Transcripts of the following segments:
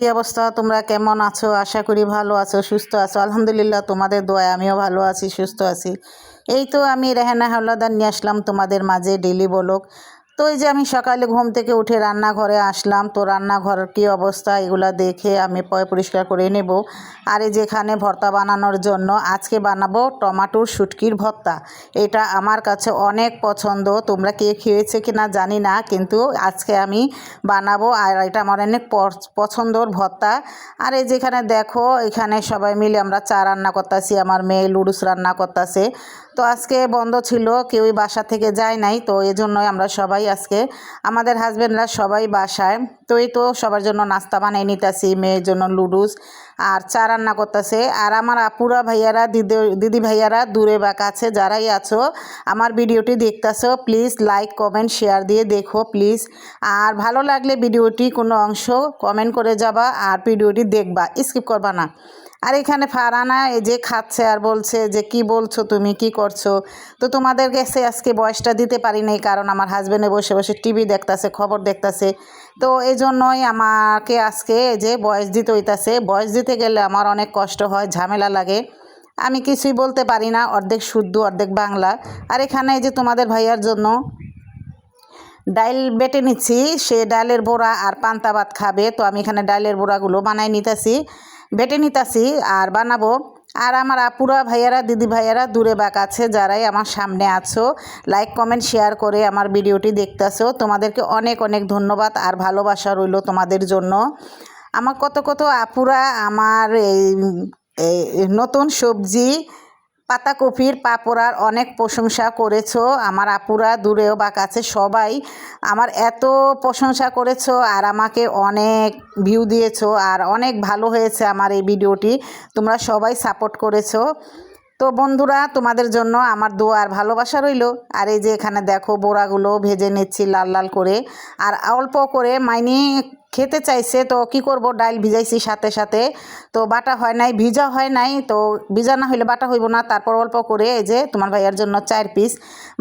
কি অবস্থা? তোমরা কেমন আছো? আশা করি ভালো আছো, সুস্থ আছো। আলহামদুলিল্লাহ, তোমাদের দোয়ায় আমিও ভালো আছি, সুস্থ আছি। এই তো আমি রেহানা হাওলাদার নিয়ে আসলাম তোমাদের মাঝে ডেলি বলক। তো এই যে আমি সকালে ঘুম থেকে উঠে রান্নাঘরে আসলাম, তো রান্নাঘরের কী অবস্থা এগুলো দেখে আমি পয় পরিষ্কার করে নেব। আর এই যেখানে ভর্তা বানানোর জন্য আজকে বানাবো টমাটোর শুটকির ভর্তা। এটা আমার কাছে অনেক পছন্দ, তোমরা কে খেয়েছে কি না জানি না, কিন্তু আজকে আমি বানাবো আর এটা আমার অনেক পছ- পছন্দর ভর্তা। আর এই যেখানে দেখো, এখানে সবাই মিলে আমরা চা রান্না করতেছি, আমার মেয়ে লুডুস রান্না করতেছে। তো আজকে বন্ধ ছিল, কেউই বাসা থেকে যায় নাই, তো এই জন্যই আমরা সবাই আজকে। আমাদের হাজব্যান্ডরা সবাই বাসায়। তো এই তো সবার জন্য নাস্তা বানিয়ে নিতেছি, মেয়ের জন্য লুডুস আর চা রান্না করতেছে। আর আমার আপুরা ভাইয়ারা, দিদি দিদি ভাইয়ারা দূরে বা কাছে যারাই আছো, আমার ভিডিওটি দেখতেছো প্লিজ লাইক কমেন্ট শেয়ার দিয়ে দেখো প্লিজ আর ভালো লাগলে ভিডিওটি কোনো অংশ কমেন্ট করে যাবা, আর ভিডিওটি দেখবা স্কিপ করবা না। আর এখানে ফারানা যে খাচ্ছে আর বলছে যে, কি বলছো তুমি? কি করছ? তো তোমাদের কাছে আজকে বয়সটা দিতে পারি নাই কারণ আমার হাজব্যান্ডে বসে বসে টিভি দেখতাছে, খবর দেখতাছে। তো এই জন্যই আমাকে আজকে যে বয়স দিতে হইতাছে। বয়স দিতে গেলে আমার অনেক কষ্ট হয়, ঝামেলা লাগে। আমি কিছুই বলতে পারি না, অর্ধেক শুদ্ধ, অর্ধেক বাংলা। আর এখানে যে তোমাদের ভাইয়ার জন্য ডাইল বেটে নিচ্ছি। সে ডালের বড়া আর পান্তা ভাত খাবে। তো আমি এখানে ডালের বড়াগুলো বানাই নিতেছি। বেটে নিতেছি আর বানাবো। আর আমার আপুরা ভাইয়ারা, দিদি ভাইয়ারা দূরে বা কাছে যারাই আমার সামনে আছো লাইক কমেন্ট শেয়ার করে আমার ভিডিওটি দেখতেছো। তোমাদেরকে অনেক অনেক ধন্যবাদ আর ভালোবাসা রইল তোমাদের জন্য। আমার কত কত আপুরা আমার এই নতুন সবজি পাতাকপির পাপড়ার অনেক প্রশংসা করেছ। আমার আপুরা দূরেও বা কাছে সবাই আমার এত প্রশংসা করেছ আর আমাকে অনেক ভিউ দিয়েছ আর অনেক ভালো হয়েছে আমার এই ভিডিওটি। তোমরা সবাই সাপোর্ট করেছ। তো বন্ধুরা, তোমাদের জন্য আমার দোয়া আর ভালোবাসা রইল। আর এই যে এখানে দেখো, বোড়াগুলো ভেজে নিচ্ছি লাল লাল করে। আর অল্প করে, মাইনি খেতে চাইছে, তো কি করব? ডাল ভিজাইছি সাথে সাথে। তো বাটা হয় নাই, ভিজা হয় নাই, তো ভিজা না হইলে বাটা হইব না। তারপর অল্প করে এই যে তোমার ভাইয়ার জন্য চার পিস।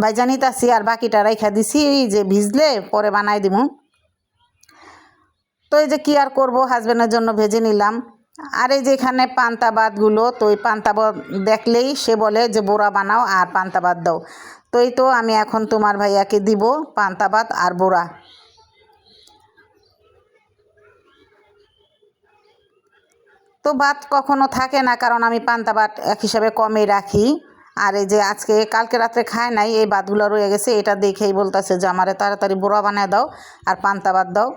ভাইজা নিতাছি আর বাকিটা রাইখা দিছি, এই যে ভিজলে পরে বানাই দিব তো এই যে কি আর করব? হাজব্যান্ডের জন্য ভেজে নিলাম। আর এই যে এখানে পান্তা ভাতগুলো, তো ওই পান্তা ভাত দেখলেই সে বলে যে বোড়া বানাও আর পান্তা ভাত দাও। তো এই তো আমি এখন তোমার ভাইয়াকে দিব পান্তা ভাত আর বোড়া তো ভাত কখনো থাকে না, কারণ আমি পান্তা ভাত এক হিসাবে কমে রাখি। আর এই যে আজকে, কালকে রাত্রে খায় নাই, এই ভাতগুলো রয়ে গেছে, এটা দেখেই বলতেছে যে আমারে তাড়াতাড়ি বোড়া বানায় দাও আর পান্তা ভাত দাও।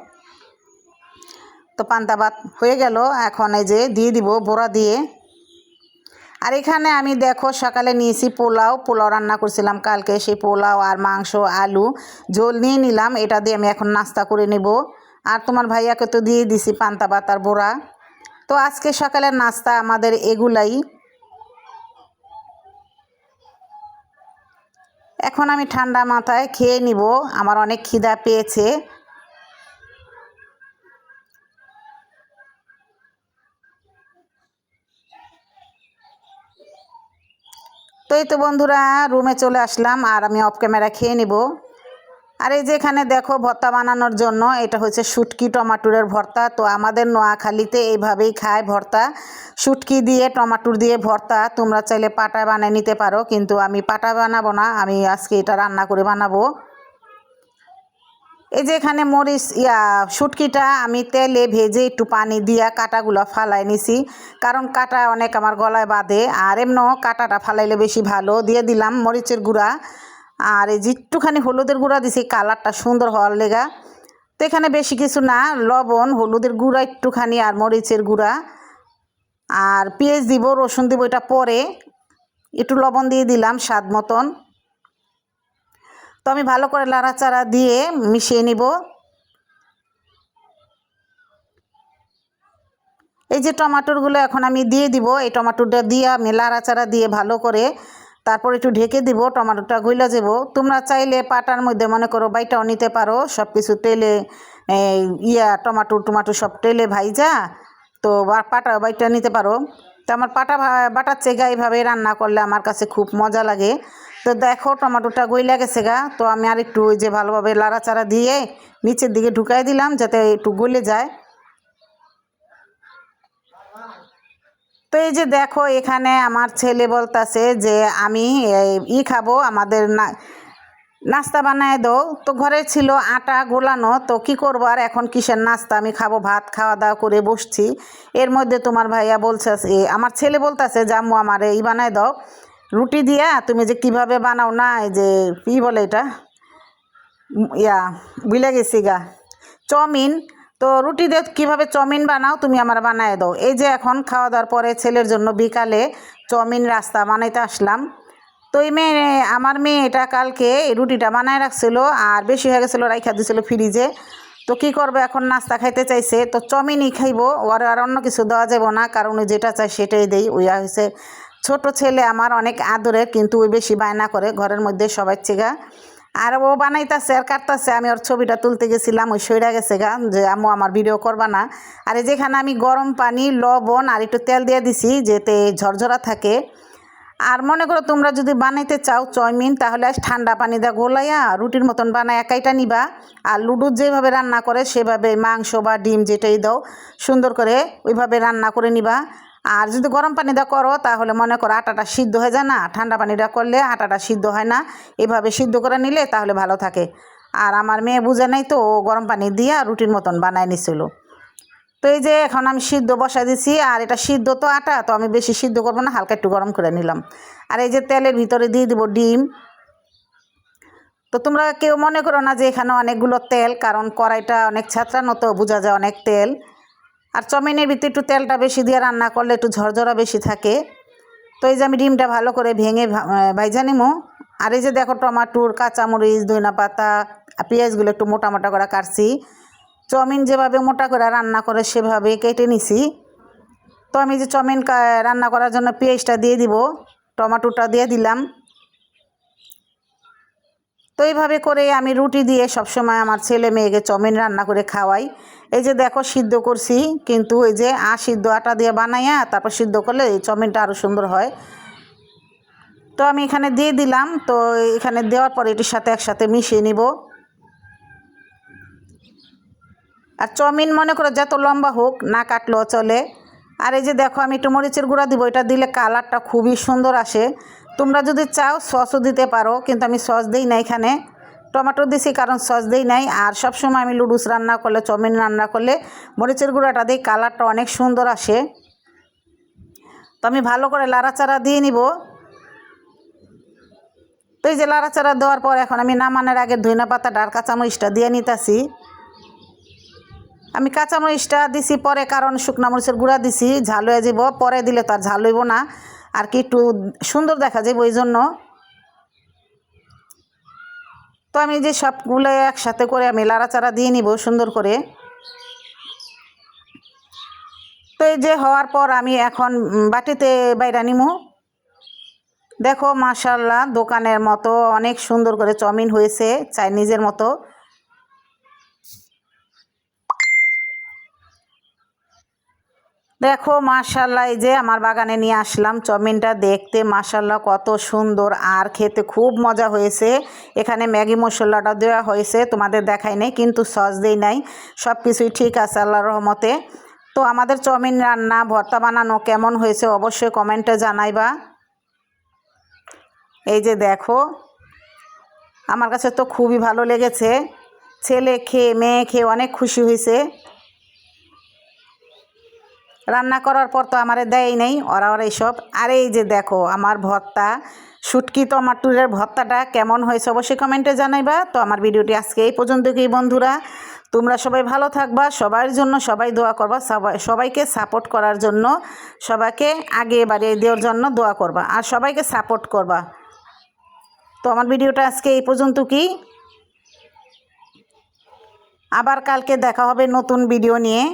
তো পান্তা ভাত হয়ে গেল, এখন এই যে দিয়ে দিব বোড়া দিয়ে। আর এখানে আমি দেখো, সকালে নিয়েছি পোলাও পোলাও রান্না করছিলাম কালকে, সেই পোলাও আর মাংস, আলু, ঝোল নিয়ে নিলাম, এটা দিয়ে আমি এখন নাস্তা করে নেব। আর তোমার ভাইয়াকে তো দিয়ে দিছি পান্তা ভাত আর বোড়া তো আজকে সকালের নাস্তা আমাদের এগুলাই। এখন আমি ঠান্ডা মাথায় খেয়ে নিব, আমার অনেক খিদা পেয়েছে। তো এই তো বন্ধুরা রুমে চলে আসলাম আর আমি অফ ক্যামেরা খেয়ে নিব। আর এই যে এখানে দেখো ভর্তা বানানোর জন্য, এটা হচ্ছে শুটকি টমাটোরের ভর্তা। তো আমাদের নোয়াখালীতে এইভাবেই খায় ভর্তা। শুটকি দিয়ে, টমাটোর দিয়ে ভর্তা, তোমরা চাইলে পাটা বানিয়ে নিতে পারো, কিন্তু আমি পাটা বানাবো না, আমি আজকে এটা রান্না করে বানাবো। এই যে এখানে মরিচ, ইয়া, শুটকিটা আমি তেলে ভেজে একটু পানি দিয়া কাটাগুলো ফালাই নিছি, কারণ কাটা অনেক আমার গলায় বাঁধে, আর এমনও কাটাটা ফালাইলে বেশি ভালো। দিয়ে দিলাম মরিচের গুঁড়া। আর এই যে একটুখানি হলুদের গুঁড়া দিছি, কালারটা সুন্দর হওয়ার লেগা। তো এখানে বেশি কিছু না, লবণ, হলুদের গুঁড়া একটুখানি আর মরিচের গুঁড়া। আর পেঁয়াজ দিব, রসুন দিব, এটা পরে একটু লবণ দিয়ে দিলাম স্বাদ মতন। তো আমি ভালো করে লাড়াচাড়া দিয়ে মিশিয়ে নিব। এই যে টমাটোরগুলো এখন আমি দিয়ে দিব, এই টমাটোটা দিয়ে আমি লাড়াচাড়া দিয়ে ভালো করে তারপর একটু ঢেকে দিব, টমাটোটা গইলা যাব। তোমরা চাইলে পাটার মধ্যে মনে করো বাইটাও নিতে পারো সব কিছু তেলে ইয়া, টমাটো টমাটো সব তেলে ভাইজা, তো পাটা, বাইটা নিতে পারো। তো আমার পাটা বাটার চেগা এইভাবে রান্না করলে আমার কাছে খুব মজা লাগে। তো দেখো, টমাটোটা গইলা গেছে গা, তো আমি আর একটু যে ভালোভাবে লাড়াচাড়া দিয়ে নিচের দিকে ঢুকাই দিলাম, যাতে একটু গলে যায়। তো এই যে দেখো, এখানে আমার ছেলে বলতাছে যে, আমি ই খাব, আমাদের না, নাস্তা বানায় দাও। তো ঘরে ছিল আটা গোলানো, তো কি করব আর? এখন কিসের নাস্তা? আমি খাব ভাত, খাওয়া দাওয়া করে বসছি। এর মধ্যে তোমার ভাইয়া বলছে আমার ছেলে বলতেছে আম্মু আমার এই বানায় দাও। রুটি দিয়া তুমি যে কীভাবে বানাও না, এই যে কী বলে এটা ইয়া বুঝলে গেছি গা। চাউমিন তো রুটি দিয়ে কীভাবে চাউমিন বানাও তুমি আমার বানায় দাও। এই যে এখন খাওয়া দাওয়ার পরে ছেলের জন্য বিকালে চাউমিন রাস্তা বানাইতে আসলাম। তো এই মেয়ে, আমার মেয়ে এটা কালকে এই রুটিটা বানায় রাখছিল আর বেশি হয়ে গেছিল, রাইখা দিছিল ফ্রিজে। তো কী করবে, এখন নাস্তা খাইতে চাইছে। তো চাউমিনই খাইবো, ওর আর অন্য কিছু দেওয়া যাব না, কারণ ও যেটা চাই সেটাই দেই। ওই হয়েছে ছোট ছেলে আমার অনেক আদরের, কিন্তু ওই বেশি বায়না করে, ঘরের মধ্যে সবাই চেগা। আর ও বানাইতাছে আর কাটতাছে। আমি ওর ছবিটা তুলতে গেছিলাম, ওই সইরা গেছে গা, যে আম্মু আমার ভিডিও করবা না। আর যেখানে আমি গরম পানি, লবণ আর একটু তেল দিয়ে দিছি যেতে ঝরঝরা থাকে। আর মনে করো তোমরা যদি বানাইতে চাও চাউমিন তাহলে ঠান্ডা পানি দা গোলাইয়া রুটির মতন বানায় একাইটা নিবা। আর লুডুর যেভাবে রান্না করে, সেভাবে মাংস বা ডিম যেটাই দাও, সুন্দর করে ওইভাবে রান্না করে নিবা। আর যদি গরম পানিটা করো, তাহলে মনে করো আটাটা সিদ্ধ হয়ে যায় না। ঠান্ডা পানিটা করলে আটাটা সিদ্ধ হয় না। এভাবে সিদ্ধ করে নিলে তাহলে ভালো থাকে। আর আমার মেয়ে বুঝে নাই তো, ও গরম পানি দিয়া রুটির মতন বানায় নিছিল। তো এই যে এখন আমি সিদ্ধ বসাই দিছি, আর এটা সিদ্ধ তো আটা, তো আমি বেশি সিদ্ধ করব না, হালকা একটু গরম করে নিলাম। আর এই যে তেলের ভিতরে দিয়ে দিব ডিম। তো তোমরা কেউ মনে করো না যে এখানে অনেকগুলো তেল, কারণ কড়াইটা অনেক ছাত্রানো তো বোঝা যায় অনেক তেল। আর চাউমিনের ভিতরে একটু তেলটা বেশি দিয়ে রান্না করলে একটু ঝরঝরা বেশি থাকে। তো এই যে আমি ডিমটা ভালো করে ভেঙে ভাইজা নিমু। আর এই যে দেখো টমাটোর, কাঁচামরিচ ধইনা পাতা আর পেঁয়াজগুলো একটু মোটা মোটা করে কাটছি। চাউমিন যেভাবে মোটা করে রান্না করে সেভাবে কেটে নিছি। তো আমি যে চাউমিন রান্না করার জন্য পেঁয়াজটা দিয়ে দিব, টমাটোটা দিয়ে দিলাম। তো এইভাবে করে আমি রুটি দিয়ে সবসময় আমার ছেলে মেয়েকে চাউমিন রান্না করে খাওয়াই। এই যে দেখো সিদ্ধ করছি, কিন্তু এই যে আ সিদ্ধ আটা দিয়ে বানাইয়া তারপর সিদ্ধ করলে এই চাউমিনটা আরও সুন্দর হয়। তো আমি এখানে দিয়ে দিলাম, তো এখানে দেওয়ার পর এটির সাথে একসাথে মিশিয়ে নিব। আর চাউমিন মনে করো যত লম্বা হোক, না কাটলেও চলে। আর এই যে দেখো আমি একটু মরিচের গুঁড়া দিব, এটা দিলে কালারটা খুবই সুন্দর আসে। তোমরা যদি চাও সসও দিতে পারো, কিন্তু আমি সস দিই না এখানে। টমেটো দিছি কারণ সস দিই নাই। আর সবসময় আমি লুডুস রান্না করলে, চাউমিন রান্না করলে মরিচের গুঁড়াটা দিই, কালারটা অনেক সুন্দর আসে। তো আমি ভালো করে লাড়াচাড়া দিয়ে নিব। তো এই যে লাড়াচাড়া দেওয়ার পর এখন আমি নামানোর আগে ধইনা পাতা ডার কাঁচামরিচটা দিয়ে নিতেছি। আমি কাঁচামরিচটা দিছি পরে, কারণ শুকনা মরিচের গুঁড়া দিছি, ঝাল হয়ে যাব পরে দিলে তো আর ঝাল হইব না। আর কি একটু সুন্দর দেখা যাবে ওই জন্য। তো আমি যে সবগুলো একসাথে করে আমি লাড়াচাড়া দিয়ে নিব সুন্দর করে। তো এই যে হওয়ার পর আমি এখন বাটিতে বাইরা নিমু। দেখো মাশাল্লাহ দোকানের মতো অনেক সুন্দর করে চাউমিন হয়েছে, চাইনিজের মতো। দেখো মাশাল্লাহ এই যে আমার বাগানে নিয়ে আসলাম চাউমিনটা দেখতে মাশাল্লাহ কত সুন্দর। আর খেতে খুব মজা হয়েছে। এখানে ম্যাগি মশলাটা দেওয়া হয়েছে, তোমাদের দেখাই নেই, কিন্তু সস দেই নাই। সব কিছুই ঠিক আছে আল্লাহ রহমতে। তো আমাদের চাউমিন রান্না, ভর্তা বানানো কেমন হয়েছে অবশ্যই কমেন্টে জানাইবা। এই যে দেখো, আমার কাছে তো খুবই ভালো লেগেছে। ছেলে খেয়ে, মেয়ে খেয়ে অনেক খুশি হয়েছে। রান্না করার পর তো আমারে দেয় নেই, ওরা ওরা এইসব। আর এই যে দেখো, আমার ভর্তা, শুটকি টমাটুরের ভর্তাটা কেমন হয়েছে অবশ্যই কমেন্টে জানাইবা। তো আমার ভিডিওটি আজকে এই পর্যন্ত কি বন্ধুরা। তোমরা সবাই ভালো থাকবা, সবার জন্য সবাই দোয়া করবা, সবাই, সবাইকে সাপোর্ট করার জন্য, সবাইকে আগে বাড়িয়ে দেওয়ার জন্য দোয়া করবা, আর সবাইকে সাপোর্ট করবা। তো আমার ভিডিওটা আজকে এই পর্যন্ত কি আবার কালকে দেখা হবে নতুন ভিডিও নিয়ে।